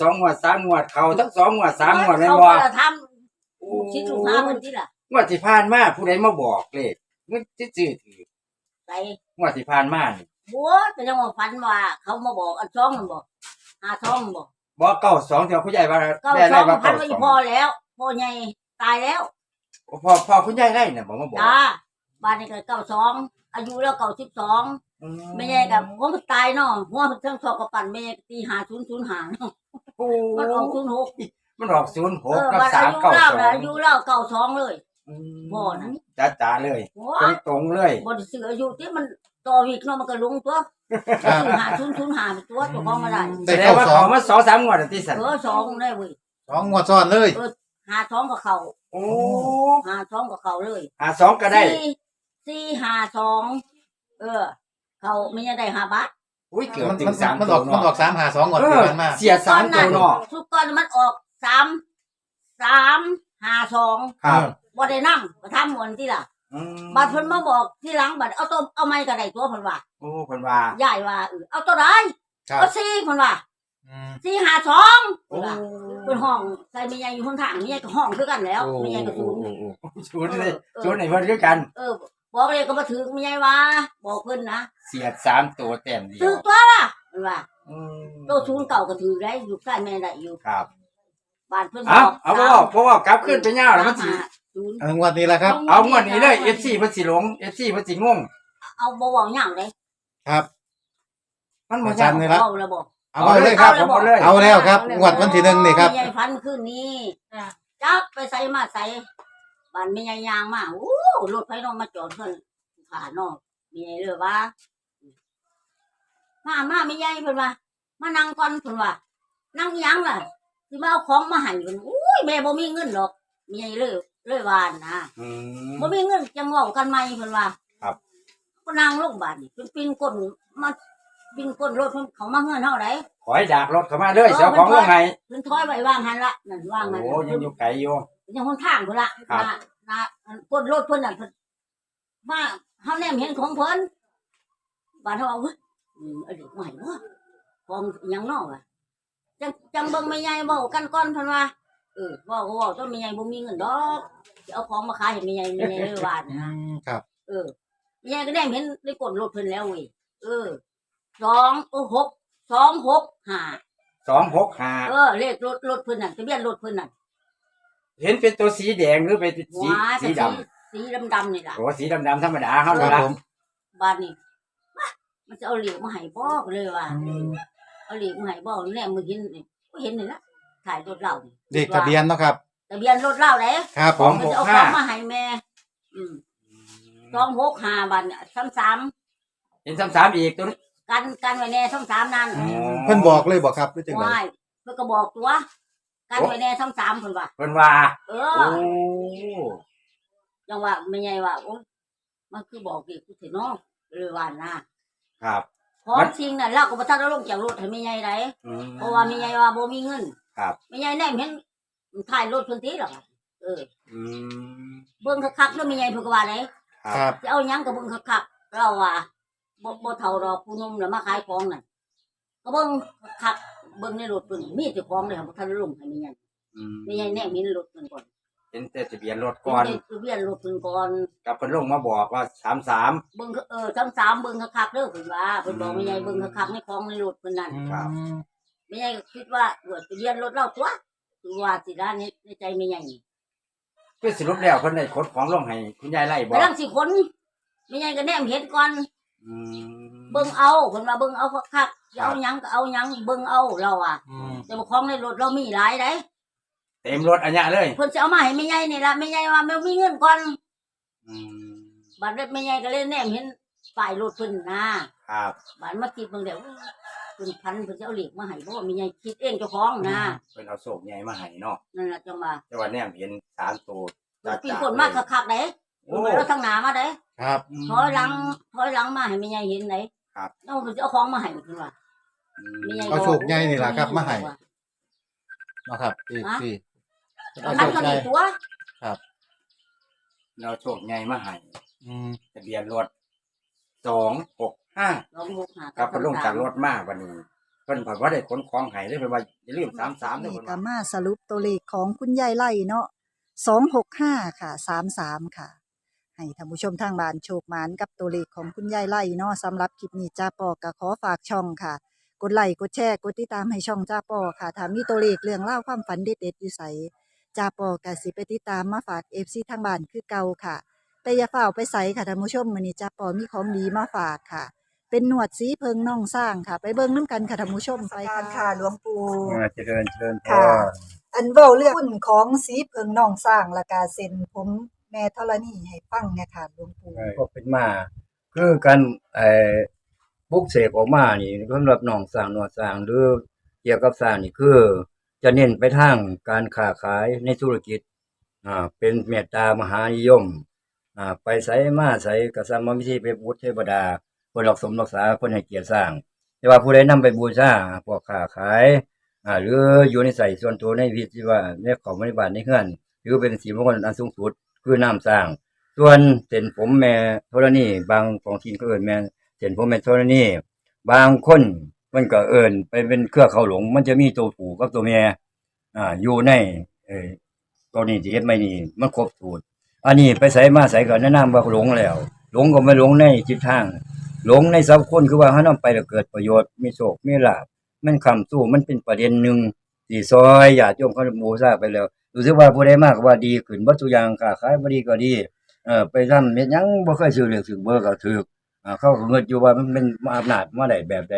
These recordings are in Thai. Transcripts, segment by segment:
สองงวดสามงวดเขาทั้งสองงวดสามงวดแม่นเขาบ่ก็ทำลูกชิ้นลูกค้าเพิ่นที่ล่ะงวดที่ผ่านมาผู้ใดมาบอกเลขมันสิซื้อถือใส่งวดที่ผ่านมานี่บัวเป็นจังว่าฝันว่า เขามาบอกอันช่องมันบอกหาช่องมันบอกบอกเก้าสองที่ว่าผู้ใหญ่ว่าเก้าได้ช่ได้องว่าพันเก้าไว้สองพอแล้วพ่อใหญ่ตายแล้วพอพอคุณยายได้น่ะบอกมาบอกจ้าบ้านนี้ก็เก้าสองอายุแล้วเก้าสิบสองอืไม่ใช่กับหัวมันตายเนาะหัวมันทั้งสองกับปั่นไม่ใช่ตีหาศูนย์ศูนย์หาเนาะ โอ้มันออกศูนย์หกมันออกศูนย์หเอกอกับบ้านสาอามยุเก้าเล่าสอน่ะงอายุเล่าเก้าสองเลยอืมบ่นะจ้าจ้าเลยหัวตรงตรงๆเลยบไดซื้ออายุที่มันต่อวิกเนาะมันก็ลงตัวครับซื้อหาศูนย์ศูนย์หาเป็นตัวเจ้าของมาได้ได้แสดงว่าเก้าสองเขามาสองสามงวดแล้วที่สันเออสองได้เว้ยสองงวดซ้อนเลยหาสองกับเขาโอ้หาสองกับเขาเลยหาสองก็ได้สี่สี่หาสองเออ เขาไม่ได้หาบาท อุ้ยเกือบมันถึมันงสามมันตัอวอกมันออกสามหาสองงวดเอที่อผ่านมาเสียสามตัวเนาะทุกตอนมันออกสามสามหาสองครับบ่ได้นั่งมาทำมวนที่ล่ะอืมบัดเพิ่นมาบอกที่หลังบัดเอาตัวเอาไม้ก็ได้ตัวเพิ่นว่าโอ้คนว่า ยายว่าเออเอาตัวใดครับเอาสี่เพิ่นว่าอืม สี่หาสองโอ้เพิ่นว่าเพิ่นห้องใส่แม่ยายอยู่ข้างทางแม่ยายก็ห้องคือกันแล้วโอ้แม่ยายก็สูงชุดเลยชุดไหนเพิ่นคือกัน เออ บอกเลยก็มาถือแม่ยายว่าบอกเพิ่นนะเสียดสามตัวแต้มเดียถืวอตัวล่ะเพิ่นว่าอืมโตศูนย์เก่าก็ถือได้อยู่ใต้แม่ได้อยู่ครับบ้านเพิ่นเอาบอกเอาบ่เพราะว่ากลับขึ้นไปยาวแล้วมันสิสามห้าศูนย์อันงวดนี้แหละครับ เอางวดนี้เลย FC เพิ่นสิหลง FC เพิ่นสิงงเอาบ่เว้าหยังเลยครับ มันบ่จำยากเลยละเว้าแล้วบอก เอาเอาเลยครับ เอาเลย เอาแล้วครับงวดวันที่หนึ่งนี่ครับ แม่ยายฟันขึ้นนี่จับไปใส่มาใส่บ้านแม่ยายยางมาโอ้ รถไฟน้องมาจอดเพิ่นผ่านนอกแม่ยายเลยว่ามามาแม่ยายเพิ่นว่า มานั่งก่อนเพิ่นว่านั่งอิหยังล่ะสิมาเอาของมาให้เพิ่นอุ้ยแม่บ่มีเงินหรอกแม่ยายเลยเลยว่านะอืมบ่มีเงินจังเว้ากันใหม่เพิ่นว่าครับก็นั่งลงบาดนี่เพิ่นปีนก้นมาปีนก้นรถเพิ่นเขามาเฮือนเฮาได้ขอให้ดากรถเข้ามาเลยเสียของลงให้เพิ่นถอยไว้วางหันละนั่นวางหันโอ้ยังอยู่ไกลอยู่ยังหนทางพุ่นละครับ นะนะก้นรถเพิ่นน่ะเพิ่นมาเฮาแนมเห็นของเพิ่นบาดเฮาเอาเฮ้ยอืมเอาเด็กใหม่เนาะของหยังเนาะวะจังจังเบิ่งแม่ใหญ่เว้ากันก่อนเพิ่นว่าเออเว้าก็เว้าต้นแม่ใหญ่บ่มีเงินดอกสิเอาของมาขายให้แม่ใหญ่แม่ใหญ่เลยว่าอืนะมครับ เออแม่ก็ได้เห็นได้กดรถเพิ่นแล้วเว้ยเออสองโอ้หกสองหกห้าสองหกห้าเออเลขรถรถเพิ่นน่ะทะเบียนรถเพิ่นน่ะ เห็นเป็นตัวสีแดงหรือเป็นสีว้าสีแต่ดสีสีดำๆนี่ล่ะำโอ้สีดำดำๆธรรมดาเขาคเลรัยบละผมบ้านนี้ว้ามันจะเอาเหลียวมาให้บอกเลยว่าอืมเอาเหลียวมาให้บอกแน่มึงเห็นนี่ก็เห็นนี่ละถ่ายรถเรานี่เด็กทะเบียนเนาะครับ ทะเบียนรถเราเด้ครับผสองมมันหกจะเอาขห้าองมาให้แม่ อืมสองหกห้าบาทเนี่ยซ้ำสามเห็นซ้ำสามอีกตัวนี้กันกันไว้แน่ซ้ำสามนั่นอ๋อเพิ่นบอกเลยบอกครับหรือจังได ว้ายเพื่อก็บอกตัว กันไว้แน่ซ้ำสามเพิ่นว่าเพิ่นว่า เอโอ้อจังว่าไม่ใหญ่ว่าโอ้ยมันคือบอกอีกกูสิเนาะเลยว่านะครับ ของมัน จริงน่ะเราก็บ่ทันได้ลงจากรถให้แม่ใหญ่ได้อืม เพราะว่าแม่ใหญ่ว่าบ่มีเงินครับ แม่ใหญ่แน่เห็นถ่ายรถเพิ่นทีหรอกเออ อืมเบิ่งคักๆแล้วแม่ใหญ่เพิ่นก็ว่าได้ครับสิเอาหยังก็เบิ่งคักๆเราว่าบ่บ่เท่าดอกผู้หนุ่มน่ะมาขายของนั่นก็เบิ่งคักๆ เบิ่งในรถเพิ่นมีแต่ของเลยบ่ทันได้ลงให้แม่ใหญ่อืมแม่ใหญ่แน่เห็นรถเพิ่นก่อนเห็นแต่ทะเบียนรถเห็ก่อนนแต่ทะเบียนรถเพิ่นก่อนกับเพิ่นลงมาบอกว่าสามสาม เบิ่งเออทั้งสามเบิ่งคักๆเด้อเพิ่นว่าเพิ่นบอกแม่ใหญ่เบิ่งคักๆในของในรถเพิ่นนั่นครับอืมแม่ใหญ่ก็คิดว่าเออทะเบียนรถเราตัวคือว่าสิด้านนี้ในใจแม่ใหญ่นี่คือสรุปแล้วเพิ่นได้ขนของลงให้คุณยายไล่บอกกำลังสิคนแม่ใหญ่ก็แนมเห็นก่อน อืมเบิ่งเอาเพิ่นว่าเบิ่งเอาคักๆจะเอาหยังก็เอาหยังเบิ่งเอาเราอะอืมแต่ว่าของในรถเรามีหลายเด้เต็มรถอันเนี้ยเลยเพิ่นสิเอามาให้แม่ใหญ่นี่ล่ะแม่ใหญ่ว่าแม่มีเงินก่อนอืมบัดนี้แม่ใหญ่ก็เลยแนมเห็นป้ายรถเพิ่นนะครับบัดมาคิดเบิ่งแล้วเพิ่นพันเพิ่นจะเอาเหล็กมาให้บ่แม่ใหญ่คิดเองเจ้าของนะเพิ่นเอาโศกใหญ่มาให้เนาะนั่นล่ะจังว่าแต่ว่าแนมเห็นสามตัวจัดปีจ้าคนมากคักๆเด้โอ้เราทางหน้ามาเด้ ครับ ถอยหลังถอยหลังมาให้แม่ใหญ่เห็นไหนครับแล้วมันจะเอาของมาให้เพิ่นว่าอืแม่ใหญ่มเอาโชคใหญ่นี่ล่ะครับมาให้เนาะครับสี่สี่เอาคัโชนคเท่าใหญ่นี้ตัวเราโชคใหญ่มาให้อืมทะเบียนรถสองหกห้าลองลูกหากับเพิ่นลงจากรถมาวันนี้พิ่นบอกว่าได้ขนของให้เลยเพิ่นว่าอย่าลืม33เด้อนี่เพิ่นก็ว่า มาสรุปตัวเลขของคุณยายไล่เนาะสองหกห้าค่ะสามสามค่ะ ให้ท่านผู้ชมทางบ้านโชคหมานกับตัวเลขของคุณยายไล่เนาะสำหรับคลิปนี้จ้าปอก็ขอฝากช่องค่ะ กดไลค์กดแชร์กดติดตามให้ช่องจ้าปอค่ะถ้ามีตัวเลขเรื่องเล่าวความฝันเด็ดๆอยู่ใสจ้าปอก็สิไปติดตามมาฝากเอฟซีทางบ้านคือเก่าค่ะ แต่อย่าเฝ้าไปใส่ค่ะท่านผู้ชมมื้อนี้จ้าปอมีของดีมาฝากค่ะ เป็นหนวดสีเพิงน่องสร้างค่ะ ไปเบิ่งน้ำกันค่ะท่านผู้ชมไปกันค่ะหลวงปู่เจริญเจริญพค่ะรอันเว้าเรื่องหุ้นของสีเพิงน้องสร้างและกาเซ็นผม แม่ธรณีให้ฟังเนี่ยค่ะหลวงปู่ก็เป็นมา คือการไอ้บุกเสกออกมานี่สำหรับหนองสร้างหนวดสร้างหรือเกี่ยวกับสร้างนี่คือ จะเน้นไปทางการค้าขายในธุรกิจอ่าเป็นเมตตามหานิยมอ่าไปใส่มาใส่กริย์มิธีไปบูชเทวดาคนรักสมรักษาคนให้เกียรติสร้าง แต่ว่าผู้ใดนำไปบูชาพวกค้าขายอ่าหรืออยู่ในใส่ส่วนตัวในวิธีว่าในของบริบาลในเฮือนหรือเป็นสีมงคลอันสูงสุด คือน้ำสร้าง ส่วนเส้นผมแม่ธรณีบางของทีมก็เอินแม่เส้นผมแม่ธรณีบางคนมันก็เอินไปเป็นเครือเขาหลง มันจะมีตัวผูกับตัวแม่อ่าอยู่ในเออตัวนี้ที่เฮ็ดไม่นี่มันครบสูตรอันนี้ไปใส่มาใส่ก็แนะนำว่าหลงแล้ว หลงก็ไม่หลงในจิตทาง หลงในสัพคนคือว่าเฮานำไปแล้วเกิดประโยชน์มีโชคมีลาภมันคำสู้มันเป็นประเด็นหนึ่งที่ซอยญาติโยมเขาบูชาไปแล้ว รู้สึกว่าผู้ใดมากว่าดีขึ้นบ่ทุอย่างค้าขายบ่ดีก็ดีเออไปทำเม็ดยังบ่เคยซื้อเลือกซื้อเบอร์ก็ถูกอ่าเขาเงินอยู่ว่ามันเป็นอำนาจมาได้แบบใด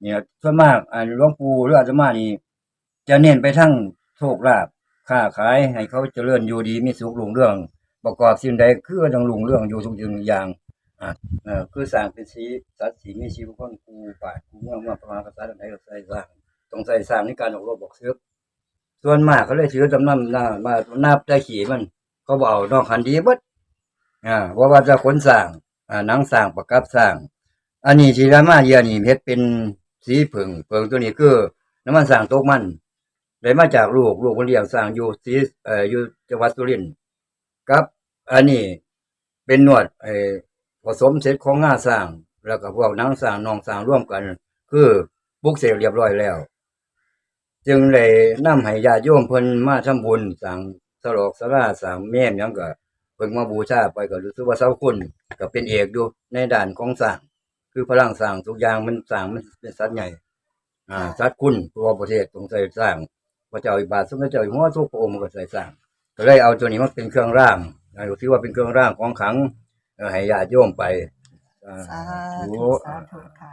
เนี่ยส่วนมากอ่าหลวงปู่หรืออาตมานี่จะเน้นไปทั้งโชคลาภค้าขายให้เขาเจริญอยู่ดีมีสุขรุ่งเรื่อง ประกอบสิ่งใดคือต้องรุ่งเรื่องอยู่ทุกสิ่งทุกอย่างอ่าเออคือสร้างเป็นสีสัตว์สีมีชีวิตคนกูป่ากูเมืองมาพระมหากษัตริย์ใดก็ใส่สร้างต้องใส่สร้างในการออกรบบอกเสือ ส่วนมากเขาเลยถือจำนำหน้ามานับได้ขี่มันเขาบเอกนอกคันดีบดอ่าว่าว่าจะขนสร้างอ่าหนังสร้างประกับสร้างอันนี้ที่รามาเยียนี่เฮ็ดเป็นสีผึ่งเผงตัวนี้คือน้ำมันสร้างตกมันได้มาจากลูกลูกคนเลี้ยงสร้างอยู่สีเอ่ออยู่จังหวัดสุรินทร์กับ อันนี้เป็นนวดไอ้ผสมเสร็จของงาสร้าง แล้วก็พวกนังสร้างนองสร้างร่วมกัน คือบุกเสกเรียบร้อยแล้ว จึงเลยนำให้ญาติโยมเพิ่นมาทำบุญสร้างสลอกสลาสร้างแม่มหยังก็เพิ่งมาบูชาไปก็รู้สึกว่าเสาคุณก็เป็นเอกอยู่ในด้านของสร้างคือพลังสร้างทุกอย่างมันสร้างมันเป็นสัตว์ใหญ่ อ่าสัตว์คุณตัวประเทศต้องใส่สร้างพระเจ้าอิบาทสมเด็จเจ้าอยู่หัวทุกพระองค์ก็ใส่สร้าง ก็เลยเอาตัวนี้มาเป็นเครื่องร่างอ่าถือว่าเป็นเครื่องร่างของขลังเอ่อให้ญาติโยมไปอ่าสาธุธุสาธุค่ะ